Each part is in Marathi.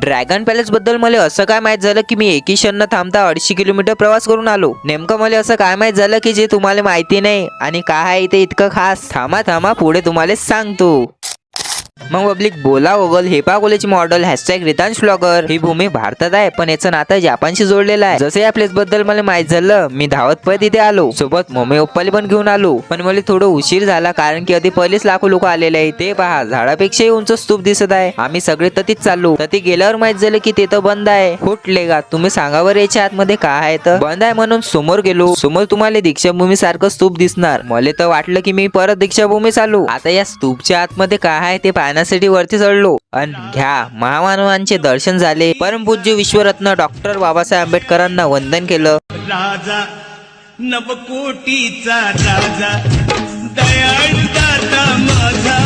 ड्रॅगन पॅलेस बद्दल मला असं काय माहीत झालं की मी एकी क्षण न थांबता अडीचशे किलोमीटर प्रवास करून आलो. नेमकं मला असं काय माहीत झालं की जे तुम्हाला माहिती नाही आणि काय आहे इथे इतकं खास? थांबा थांबा पुढे तुम्हाला सांगतो. मग पब्लिक बोला ओगल हेपा कॉलेजची मॉडेल हॅशटॅग रितांश ब्लॉगर ही भूमी भारतात आहे पण याचं नातं जपानशी जोडलेलं आहे. जसं या प्लेस बद्दल मला माहीत झालं मी धावत पळत इथे आलो. सोबत मम्मी पप्पाली पण घेऊन आलो. पण मला थोडं उशीर झाला कारण की आधी पहिलेच लाखो लोक आलेले आहे ते पहा झाडापेक्षाही उंच स्तूप दिसत आहे. आम्ही सगळे ततीच चाललो. तती गेल्यावर माहीत झालं की ते तर बंद आहे. कुठले का? तुम्ही सांगा बरं याच्या आतमध्ये काय आहे तर. बंद आहे म्हणून समोर गेलो. समोर तुम्हाला दीक्षाभूमी सारखं स्तूप दिसणार. मला तर वाटलं की मी परत दीक्षाभूमी आलो. आता या स्तूपच्या आतमध्ये काय आहे ते पाहण्यासाठी वरती चढलो. आणि घ्या महामानवांचे दर्शन झाले. परमपूज्य विश्वरत्न डॉक्टर बाबासाहेब आंबेडकरांना वंदन केलं. राजा नवकोटीचा राजा दयाळू दाता माझा.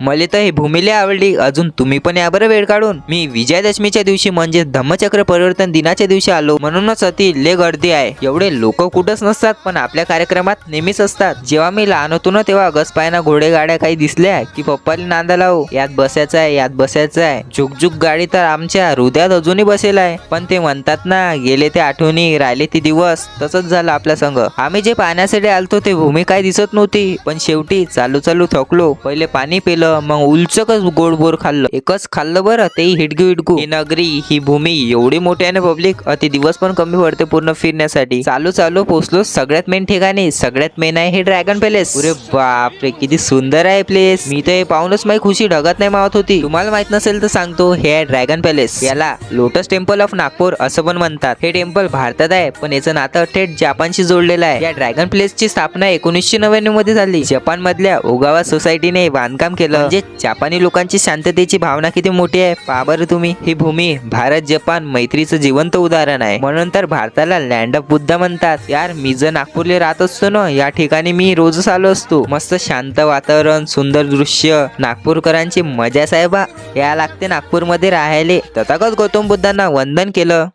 मला तर ही भूमिले आवडली. अजून तुम्ही पण या बरं वेळ काढून. मी विजयादशमीच्या दिवशी म्हणजे धम्मचक्र परिवर्तन दिनाच्या दिवशी आलो. म्हणूनच अति लय गर्दी आहे. एवढे लोक कुठंच नसतात पण आपल्या कार्यक्रमात नेहमीच असतात. जेव्हा मी लहान होतो ना तेव्हा अगस पायना घोडे गाड्या काही दिसल्या की पप्पाला नांदा लावू. यात बसायचं आहे यात बसायचं आहे. झुकझुक गाडी तर आमच्या हृदयात अजूनही बसेल आहे. पण ते म्हणतात ना गेले ते आठवणी राहिले ते दिवस. तसंच झालं आपल्या संघ. आम्ही जे पाहण्यासाठी आलतो ते भूमी काय दिसत नव्हती. पण शेवटी चालू चालू थकलो. पहिले पाणी पेलं मग उलचकच गोड बोर खाल्लं. एकच खाल्लं बरं तेही हिडगू हिडगू. ही नगरी ही भूमी एवढी मोठी आहे ना पब्लिक अति दिवस पण कमी पडते पूर्ण फिरण्यासाठी. चालू चालू पोहोचलो सगळ्यात मेन ठिकाणी. सगळ्यात मेन आहे हे ड्रॅगन पॅलेस अरे बापरे किती सुंदर आहे प्लेस मी तर हे पाहूनच माझी खुशी ढगत नाही मावत होती. तुम्हाला माहीत नसेल तर सांगतो हे आहे ड्रॅगन पॅलेस याला लोटस टेम्पल ऑफ नागपूर असं पण म्हणतात. हे टेम्पल भारतात आहे पण याचं नातं थेट जपानशी जोडलेलं आहे. या ड्रॅगन प्लेसची स्थापना एकोणीसशे नव्याण्णवमध्ये झाली जपान मधल्या ओगावा सोसायटीने बांधकाम केलं. म्हणजे जपानी लोकांची शांततेची भावना किती मोठी आहे? पहा बरं तुम्ही. ही भूमी भारत जपान मैत्रीचं जिवंत उदाहरण आहे. म्हणून तर भारताला लँड ऑफ बुद्धा म्हणतात. यार मी जर नागपूरला राहत असतो ना या ठिकाणी मी रोजच आलो असतो. मस्त शांत वातावरण सुंदर दृश्य. नागपूरकरांची मजा साहेबा या लागते नागपूरमध्ये राहायले. तथागत गौतम बुद्धांना वंदन केलं.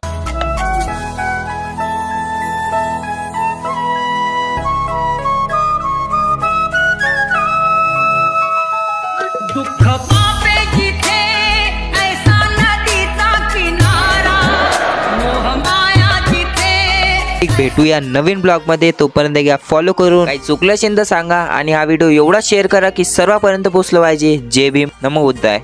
भेटूया नवीन ब्लॉगमध्ये तोपर्यंत घ्या फॉलो करून. काही चुकलं असेल तर सांगा आणि हा व्हिडिओ एवढा शेअर करा की सर्वांपर्यंत पोहोचलं पाहिजे. जे भीम. नमो बुद्धाय.